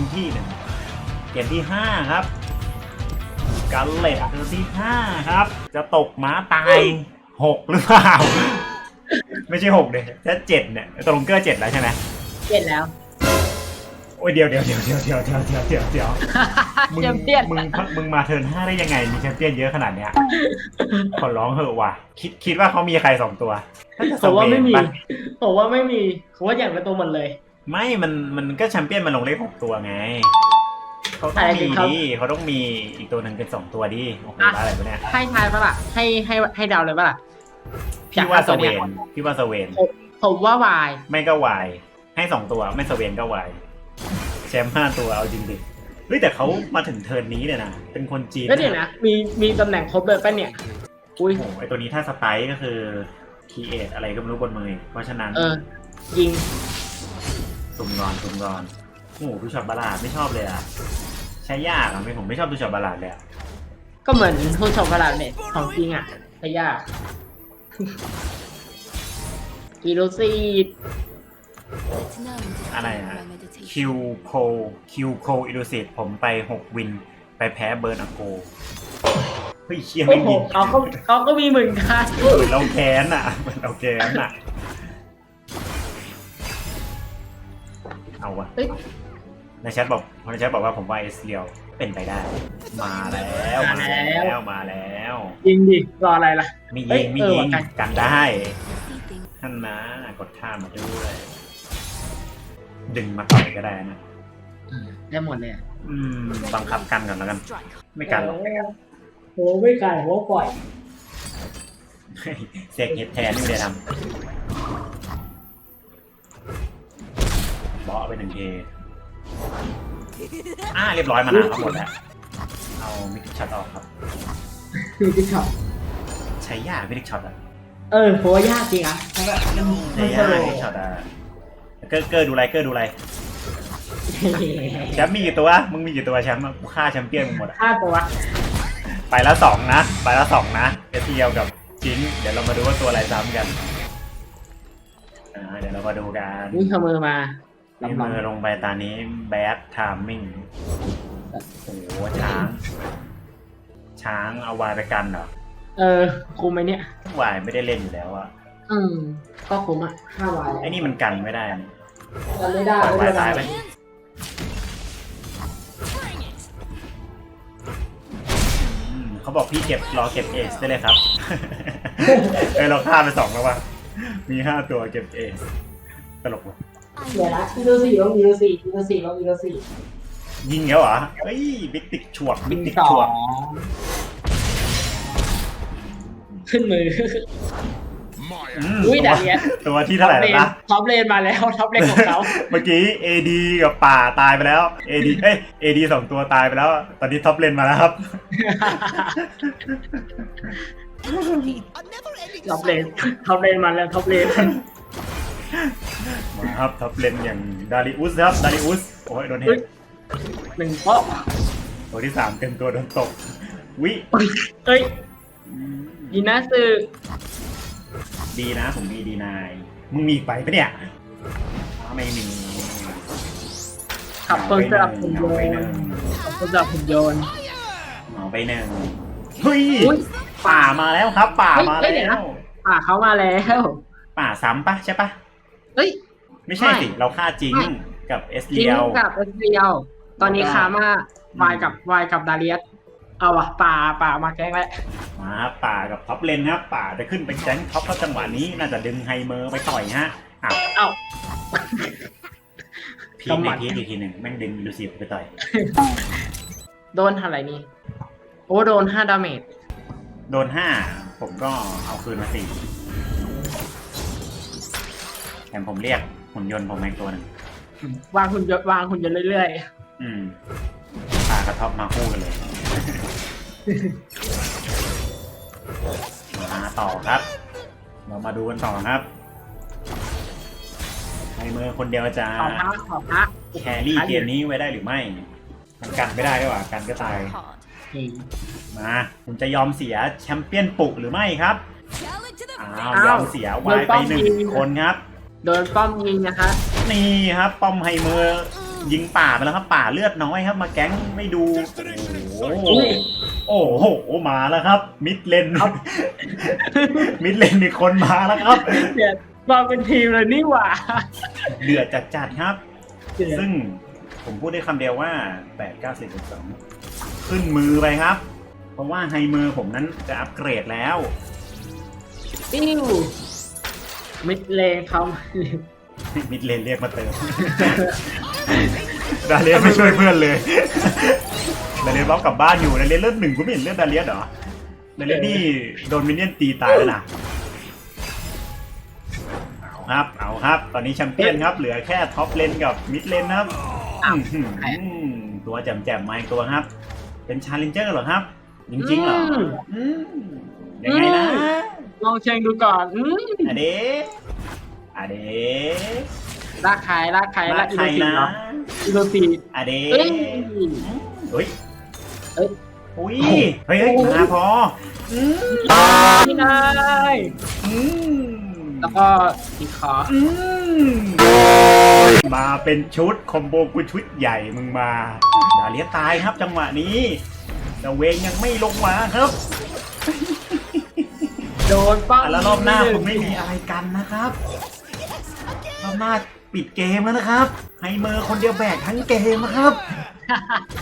มที่หนึ่งเกมที่ห้าครับกันเลตเกมที่ห้าครับ จะตกม้าตายหกหรือเปล่า ไม่ใช่หกเด็ถ้าเจ็ดเนี่ยตกลงเกอร์เจ็ดแล้วใช่ไหมเปลี่ยนแล้ว โอ้ยเดี๋ยวเดี๋ยวเดี๋ยวเดี๋ยวเดี๋ยวเดี๋ยวเดี๋ยวเดี๋ยวเดี๋ยวมึงแชมเปี้ยน มึงมึงมาเทิร์นห้าได้ยังไง มีแชมเปี้ยนเยอะขนาดเนี้ยขอร้องเหอะว่ะ คิดคิดว่าเขามีใครสองตัวน่จะผมว่าไม่มีสเปนปะผมว่าไม่มีผมว่าอย่างเป็นตัวหมดเลย ไม่มันมันก็แชมเปี้ยนมันลงเลขหกตัวไง เขาต้องอะไรมีครับดิเขาต้องมีอีกตัวหนึ่งเป็นสองตัวดิโอ้โหอะอะไรวะเนี่ยให้ทายปะล่ะให้ให้ให้เดาเลยปะล่ะพี่ว่าสจากเวอันตัวนเนี้ยพี่ว่าสเวนผมว่าวาย ไม่ก็วาย ให้สองตัวไม่สเวนก็วายแชมป์ห้าตัวเอาจริงดิเฮ้ยแต่เขามาถึงเทิร์นนี้เลยนะเป็นคนจีนก็เนี่ยนะมีมีตำแหน่งครบเลยปะเนี่ยอุ้ยโอ้โหไอตัวนี้ถ้าสไตล์ก็คือคีเอทอะไรก็ไม่รู้บนมือเพราะฉะนั้นเออยิง สุ่มรอนสุ่มรอนโอ้โหดูช็อตบาลาดไม่ชอบเลยอะใช้ยากอะไม่ผมไม่ชอบดูช็อตบาลาดเลยอะก็เหมือนทุนชมกระดาษเนี่ยของจริงอะไม่ยากกิโลซีด อะไรอะ คิวโคคิวโคอิลูซิตผมไปหกวิน ไปแพ้เบิร์นอโกเฮ้ยเชียโอ้ไม่โหยิงเขาก็เขาก็มีเหมือนกัน เหมือนเราแค้นอะเหมือนเราแค้นอะ เอาวะเฮ้ย ในแชทบอกในแชทบอกว่าผมว่าเอสเรียวเป็นไปได้ มาแล้วมาแล้วมาแล้ว ยิงดิรออะไรล่ะ มีเฮ้ยิยงมีเออยิงว่ะกันกันได้ท่านนะกดท่ามาด้วย ดึงมาต่อยก็ได้นะได้หมดเลยอะอืมบังคับกันก่อนแล้วกัน ไม่กันหรอกโอ้ไม่กันโอ้ปล่อยเสกเฮดแทนที่ไม่ได้ทำ เบาะไปหนึ่งเทอ่าเรียบร้อยมานาครับหมดแล้วเอามิกช็อตออกครับคือที่ช็อตใช้ยากมิกช็อตอะเออโหยากจริงอะแล้วก็มันใช้มันยากมิกช็อตอะเกอร์เกอร์ดูไรเกอร์ดูไรแชมป์มีกี่ตัวมึงมีกี่ตัวแชมป์อะกูฆ่าแชมเปี้ยนมึงหมดอะฆ่าตัวไปแล้วสองนะไปแล้วสองนะเอสเอลกับจินเดี๋ยวเรามาดูว่าตัวอะไรซ้ำกันอ่าเดี๋ยวเรามาดูกันนี่ขมือมา มีมือลงไปตานี้แบดทามมิ่งโอ้โหช้าง ช้างเอาวายไปกันเหรอ เออคุมไหมเนี่ยวายไม่ได้เล่นอยู่แล้วอะอืมก็คุมอะห้าวายไอ้นี่มันกันไม่ได้นะจำไม่ได้ปล่อยวายตายไปอืมเขาบอกพี่เก็บรอเก็บเอสได้เลยครับ เออเราฆ่าไปสองแล้วว่ะมีห้าตัวเก็บเอสตลกว่ะ เดี๋ยวนะอีโรสี่ต้องอีโรสี่อีโรสี่ต้องอีโรสี่ยิงแล้วเหรอเฮ้ยบิ๊กติกฉวกบิ๊กติกฉวกขึ้นมือ อืมอุ้ยดาเลียตัวที่เท่าไหร่แล้วนะ ท็อปเลนมาแล้วท็อปเลนของเขา เมื่อกี้ AD กับป่าตายไปแล้ว AD เอ้ย AD สองตัวตายไปแล้ว ตอนนี้ท็อปเลนมาแล้วครับ ท็อปเลนท็อปเลนมาแล้วท็อปเลน มาครับท็อปเลนอย่างดาริอุสครับดาริอุสโอ้ยโดนเห็เฮ้นยหนึ่งเป๊ะตัวที่สามเต็มตัวโดนตก วิเอ้ยดีนะสื่อดีนะผมมีดีนาย มึงมีอีกไปปะเนี่ยไม่มีขับคนสลับหุ่นเหยงาไปนหนึ่งต์ขับคนสลับหุ่นยนต์เหงาไปหนึ่งเฮ้ยอุ้ยป่ามาแล้วครับ ป่ามาเฮ้ยเดี๋ยวแล้นะวป่าเขามาแล้ว ป่าซ้ำปะใช่ปะ เฮ้ย ไม่ใช่สิไม่เราฆ่าจริงไม่กับเอสจริเรีงยวกับเอสเรียวตอนนี้คามาวายกับวายกับดาเลียสเอาวะป่าป่ามาแกล้งแล้วมาครับป่ากับท็อปเลนครับป่าจะขึ้นไปแจ้งท็อปเพราะจังหวะนี้น่าจะดึงไฮเมอร์ไปต่อยฮะอ้าวเอ้าพีกำหในมัดพีอีกทีหนึ่งแม่งดึงลูซิฟไปต่อย โดนเท่าไหร่นี่โอ้โดนห้าดาเมจโดนห้าผมก็เอาคืนมาสี่ แถมผมเรียกหุ่นยนต์ผมมาอีกตัวหนึ่งวางหุ่นยนต์วางหุ่นยนต์เรื่อยอืมป่ากับท็อปมาคู่กันเลย มาต่อครับ เรามาดูกันต่อครับไฮเมอร์คนเดียวจะๆขอพระขอพระแครี่เกมนี้ไว้ได้หรือไม่ มันกันไม่ได้ด้วยว่ะกันก็ตายนี่มาคุณจะยอมเสียแชมเปี้ยนปุกหรือไม่ครับ อ้าวอ้าวยอมเสียวายไปหนึ่งคนครับ โดนป้อมยิงนะคะ นี่ครับป้อมไฮเมอร์ยิงป่าไปแล้วครับ ป่าเลือดน้อยครับ มาแก๊งไม่ดู โอ้โหโอ้โหมาแล้วครับ มิดเลนมิดเลนมีคนมาแล้วครับ เดี๋ยวมาเป็นทีมเลยนี่หว่าเดือดจัดๆครับ เดี๋ยวซึ่งผมพูดได้คำเดียวว่า 8 9 10 2ขึ้นมือไปครับ เพราะว่าไฮเมอร์ผมนั้นจะอัปเกรดแล้ว ปิ้ว มิดเลนเขามิดเลนเรียกมาเติม ดาเลียสไม่ช่วยเพื่อนเลย ดาเลียสล็อกกลับบ้านอยู่ ดาเลียสเลือดหนึ่งคุณไม่เห็นเลือดดาเลียสเหรอ ดาเลียสนี่โดนมินเนี่ยนตีตายแล้วนะเอาครับ เอาครับ ตอนนี้แชมเปี้ยนครับ เหลือแค่ท็อปเลนกับมิดเลนนะครับอ้าวอื้อหือตัวแจ่มๆมาอีกตัวครับ เป็นชาเลนเจอร์เหรอครับ จริงๆเหรออืมอืมยังไงนะอืม ลองเช็งดูก่อนอืมอะเดอะเดลากใครลากใครลากอินใครโดซีนะเนาะอินโดซีอะเดเอ้ยเฮ้ยเอ้ยอุ้ยเฮ้ยเฮ้ยมาพออืมไม่ได้อืมแล้วก็ตีคออืมมาเป็นชุดคอมโบกูชุดใหญ่มึงมาดาเลียตายครับจังหวะนี้แต่เวงยังไม่ลงมาครับ โดนป้าอะแล้วรอบหน้าคุณไม่มีอะไรกันนะครับรอบหน้าปิดเกมแล้วนะครับ ไฮเมอร์คนเดียวแบกทั้งเกมนะครับ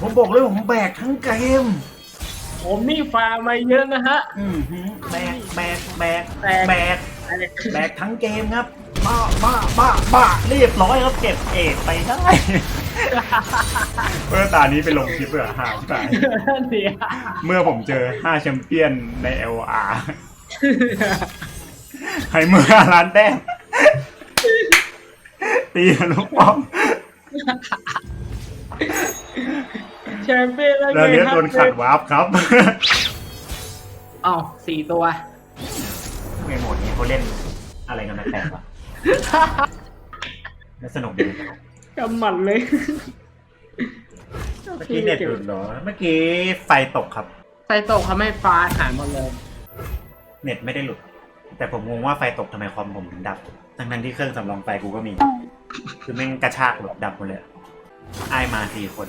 ผมบอกเลยว่าผมแบกทั้งเกม ผมนี่ฟาร์มมาเยอะนะฮะอือหือแบกแบกแบกแบกแบกอะไรแบกทั้งเกมครับบ้าบ้าบ้าบ้าเรียบร้อยครับเก็บเอกไปได้เมื่อตานี้ไปลงคลิปเพื่อหาตายเสียเมื่อผมเจอ 5 แชมเปี้ยนใน LR ให้เมื่อร้านแต้มตีทะลุป้อมแชมเปี้ยนแล้วแล้วเลียสโดนขัดวาร์ปครับอ้าวสี่ตัว ในโหมดนี้เขาเล่นอะไรกันแปลกๆวะน่าสนุกดีกำหมัดเลยเมื่อกี้เน็ตหลุดเหรอ เมื่อกี้ไฟตกครับไซโตะเขาไม่ฟ้าหายหมดเลย เน็ตไม่ได้หลุด แต่ผมงงว่าไฟตกทำไมคอมผมถึงดับ ทั้งนั้นที่เครื่องสำรองไฟกูก็มี คือแม่งกระชากหลุดดับหมดเลยไอายมาสี่คน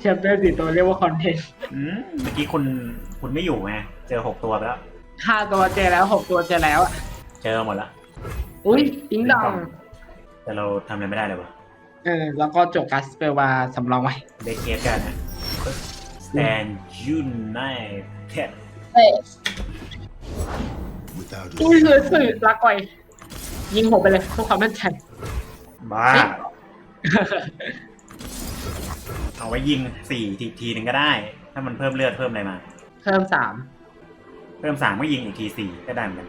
แชมเปี้ยนสี่ตัวเรียกว่าคอนเทนต์อืมเมื่อกี้คุณคุณไม่อยู่ไงเจอหกตัวไปแล้ว ห้าตัวเจอแล้วหกตัวเจอแล้วอะเจอหมดแล้วอุ้ยติ้งดองแต่เราทำอะไรไม่ได้เลยวะเออแล้วก็จบกัสเปลวาสำรองไว้ เดทเกตกันนะ Stand United เอ้ย Without อุ้ยเลยสื่อลาก่อย ยิงผมไปเลยเพื่อความมั่นใจบ้า เอาไว้ยิงสี่ทีทีหนึ่งก็ได้ ถ้ามันเพิ่มเลือดเพิ่มอะไรมา เพิ่มสามเพิ่มสามก็ยิงอีกทีสี่ก็ได้เหมือนกัน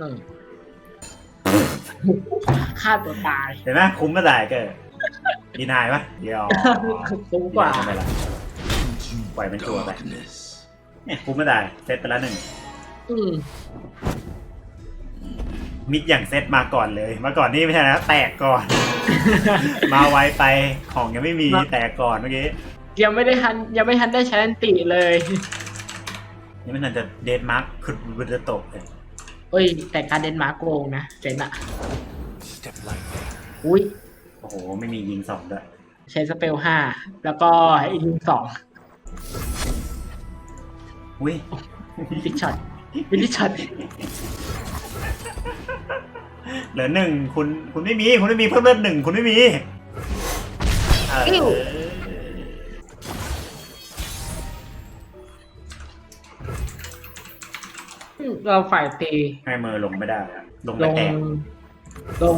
อืมฆ่าตัวตายเห็นไหมคุ้มก็ได้เก็ดีนายปะเดี๋ยวคุ้มกว่าดีนยทำไมล่ะปล่อยเป็นตัวไป darkness. เนี่ยคุ้มก็ได้เซตไปแล้วหนึ่งอืมมิดอย่างเซตมาก่อนเลย มาก่อนนี่ไม่ใช่นะแตกก่อน มาไวไปของยังไม่มีแตกก่อนเมื่อกี้ยังไม่ได้ทันยังไม่ทันได้ใช้อันติเลยยังไม่ทันจะเดนมาร์คคือบุจะตกเลยเอ้ย แต่การเดนมาร์กโกงนะเจนอะ Step lightly. อุ้ยโอ้โห ไม่มียิงสองด้วย ใช้สเปลห้าแล้วก็อีกสอง อุ้ยวิลิช็อตวิลิช็อตเหลือหนึ่งคุณคุณไม่มีคุณไม่มีเพิ่มเลือดหนึ่งคุณไม่มีเออเราฝ่ายตีให้มือลงไม่ได้อะลงลไม่งแตกลง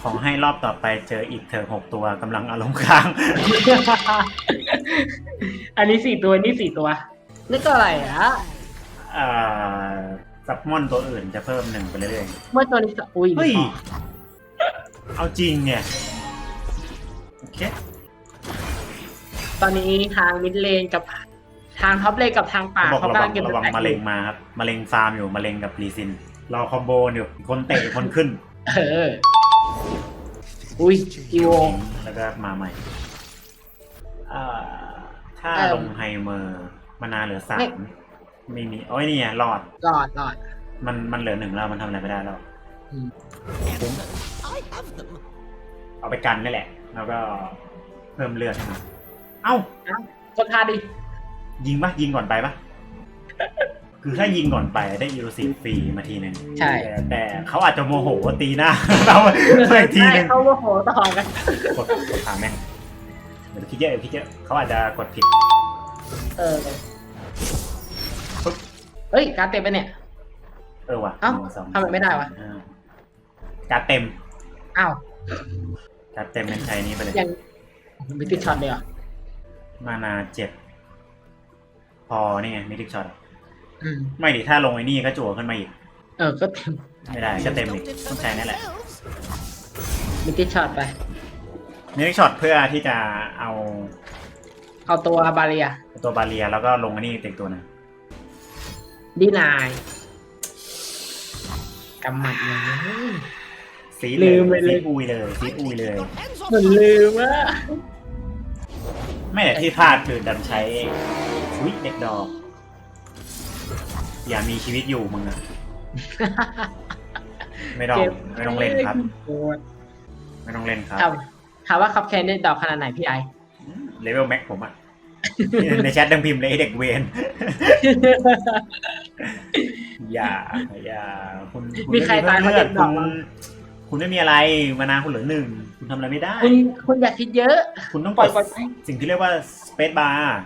ขอให้รอบต่อไปเจออีกเธอหกตัวกำลังอารมณ์ค้าง อันนี้สี่ตัวอันนี่สี่ตัว นี่ก็อะไรอะอ่าซับมอนตัวอื่นจะเพิ่มหนึ่งไปเรื่อยเมื่อตัวนี้สอุ้ยๆเฮ้ย เอาจริงเนี่ย โอเค ตอนนี้ทางมิดเลนกับทางท็อปเลนกับทางป่าบอกเขาระกำวัลังงเก็บระวังแตกมะอเร็งยู่มาครับมะเร็งฟาร์มอยู่มะเร็งกับรีซินรอคอมโบอยู่คนเตะคนขึ้น เออ อุ้ยอีโว แล้วก็มาใหม่อ่าถ้าเอิ่ม ลงไฮเมอร์ มานานเหลือสาไม่มไม่มีโอ้ยนี่ไงรอดหลอดหลอด มันมันเหลือหนึ่งแล้วมันทำอะไรไม่ได้แล้วอืมเอาไปกันนี่แหละ แล้วก็เพิ่มเลือดให้มันเอ้าคนทาดิ ยิงปะยิงก่อนไปปะคือถ้ายิงก่อนไปได้ยูสิฟรีมาทีหนึ่งใช่แต่แต่เขาอาจจะโมโหตีหน้าเราเพื่ออีกทีหนึ่งเขาโมโหต่อกันกดกดถามแม่งเดี๋ยวคิดเยอะเดี๋ยวคิดเยอะเขาอาจจะกดผิด เออ เฮ้ย การดเต็มไปเนี่ย เออว่ะเอ้าหนึ่งสองทำไมไม่ได้วะ อ่าการดเต็มอ้าว การดเต็มเป็นใช้นี้ไปเลยยังมิติช็อตเลยเหรอมานาเจ็ดพอนี่ไงมิทิกช็อตอืมไม่ดิถ้าลงไอ้นี่ก็จั่วขึ้นมาอีก เออ ก็เต็มไม่ได้ก็เต็มอีกต้องใช้นั่นแหละมิติช็อตไป มิทิกช็อตเพื่อที่จะเอาเอาตัวบาเรียตัวบาเรียแล้วก็ลงไอ้นี่ติดตัวหนึง ดีนายกำหมัดเลยซีดลืมไปเลยซีดอุยเลยซีดอุยเลย เหมือนลืมว่าไม่แต่ที่พลาดคือดันใช้อุ้ยเด็กดอก อย่ามีชีวิตอยู่มึงอะไม่ต้องไม่ต้องเล่นครับ โอ้ยไม่ต้องเล่นครับถามถามว่าคับแคนได้ดอกขนาดไหนพี่ไอ เลเวลแม็กผมอะ ในแชทดังพิมพ์เลยไอ้เด็กเวนอย่าอย่าคุณณมีใครตายเพราะเด็กดอกคุณบ้างคุณไม่มีอะไรมานาคุณเหลือหนึ่งคุณทำอะไรไม่ได้ คุณคุณอยากคิดเยอะ คุณต้องปกล่อยดปล่อยไป สิ่งที่เรียกว่าสเปซบาร์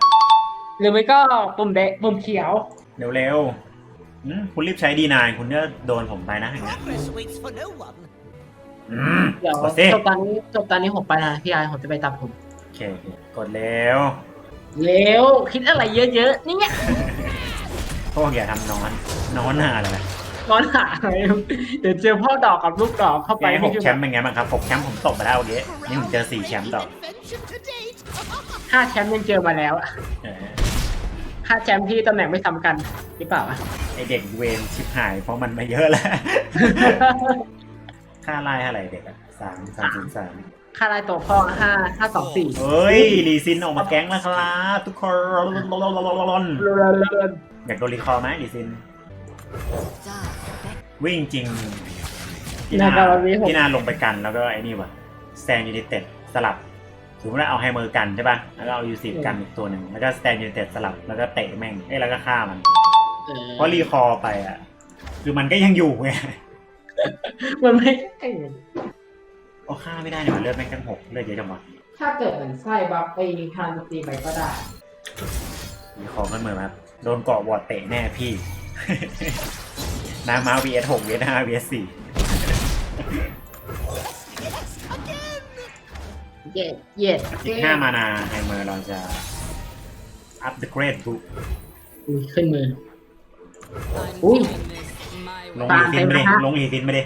หรือไม่ก็ปุ่มแดงปุ่มเขียว เร็วๆอืมคุณรีบใช้ดีนายคุณจะโดนผมไปนะอย่างเงี้ย Progress waits for no one. อืมเดี๋ยวกดสิจบตอนนี้จบตอนนี้ผมไปนะพี่ไอผมจะไปตัดผม โอเคโอเคกดเร็ว เร็วคิดอะไรเยอะๆนี่ไงพวกอย่าทำนอนนอนหาเลยนะนอนหาเลยเดี๋ยวเจอพ่อดอกกับลูกดอกเข้าไปไปหนี่กคือแชมป์เป็นไงบ้างครับหกแชมป์ผมตกไปแล้วเมื่อกี้นี่ผมเจอสี่แชมป์ต่อ Invention to date. ห้าแชมป์ยังเจอมาแล้วอะเออห้าแชมป์ที่ตำแหน่งไม่ซ้ำกันหรือเปล่าอะไอเด็กเวนชิบหายเพราะมันมาเยอะแล้วค่าไล่เท่าไหร่เด็กอะสามสามศูนย์สาม ค่าไล่ตัวพ่อห้าห้าสองสี่เฮ้ยรีซินออกมาแก๊งแล้วครับทุกคนอยากโดนรีคอร์ไหมรีซิน วิ่งจริงพี่นาพี่นาลงไปกันแล้วก็ไอ้นี่วะสแตนยูนิเต็ดสลับสมมติว่าเอาไฮเมอร์กันใช่ป่ะ แล้วก็เอายูซีกันอีกตัวหนึ่งแล้วก็สแตนยูนิเต็ดสลับแล้วก็เตะแม่งเอ้ยแล้วก็ฆ่ามันเออเพราะรีคอร์ไปอะ คือมันก็ยังอยู่ไงมันไม่ ใช่โอ้ฆ่าไม่ได้เนี่ยว่ะเลือดแม่งตั้งหกเลือดเยอะจังวะถ้าเกิดเหมือนไส้บัฟไปทานตีไปก็ได้รีคอร์กันเหมือนแบบโดนเกาะวอร์ดเตะแน่พี่นามา vs หก vs ห้า vs สี่เย็ดเย็ดอีกห้ามานาไฮเมอร์เราจะอัพเดอะเกรดบุ๊อุ้ยขึ้นมือ Ui. ลงตาอีมซินเต็มไม่นะได้ฮะลงอีซินไม่ได้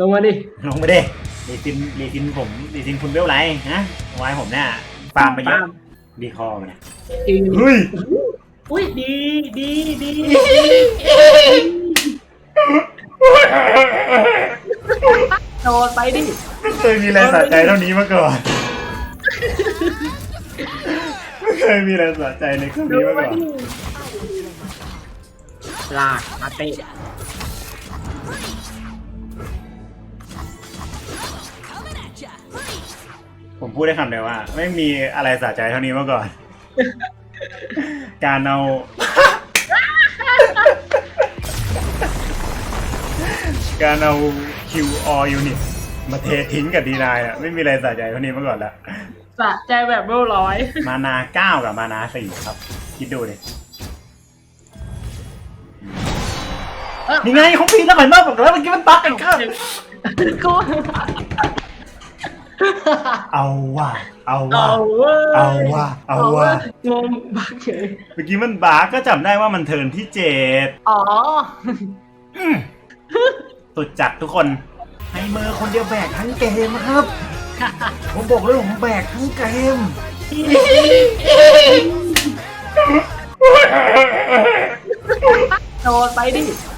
ลงมาดิ ลงไม่ได้ รีซินรีซินผมรีซินคุณเวลไรฮะวายผมเนี่ยฟาร์มไปเยอะฟาร์มดีคอมาเนี่ยจริงเฮ้ยอุ้ยดีดีดีโดนไปดิไม่เคยมีแรงสะใจเท่านี้มาก่อนไม่เคยมีแรงสะใจในเครื่องโดนี้นมาไปก่อนดิลากมาเตะ ผมพูดได้คำเดียวว่า ไม่มีอะไรสะใจเท่านี้มาก่อน การเอา การเอา Q all unit มาเททิ้งกับดีนายอะไม่มีอะไรสะใจเท่านี้มาก่อนแล้วสะใจแบบเบลร้อย มานาเก้ากับมานาสี่ครับ คิดดูดิเอ้านี่ไงเขาพีแล้วเหมือนเมื่อบอกแล้วเมื่อกี้มันบั๊กกันครับกู เอาว่ะเอาว่ะเอาเว้ยเอาว่ะเอาว่ะงงบักเฉยเมื่อกี้มันบั๊กก็จำได้ว่ามันเทิร์นที่เจ็ดอ๋อสุดจัดทุกคน ให้เมอร์คนเดียวแบกทั้งเกมครับ ผมบอกเลยผมแบกทั้งเกม โดนไปดิ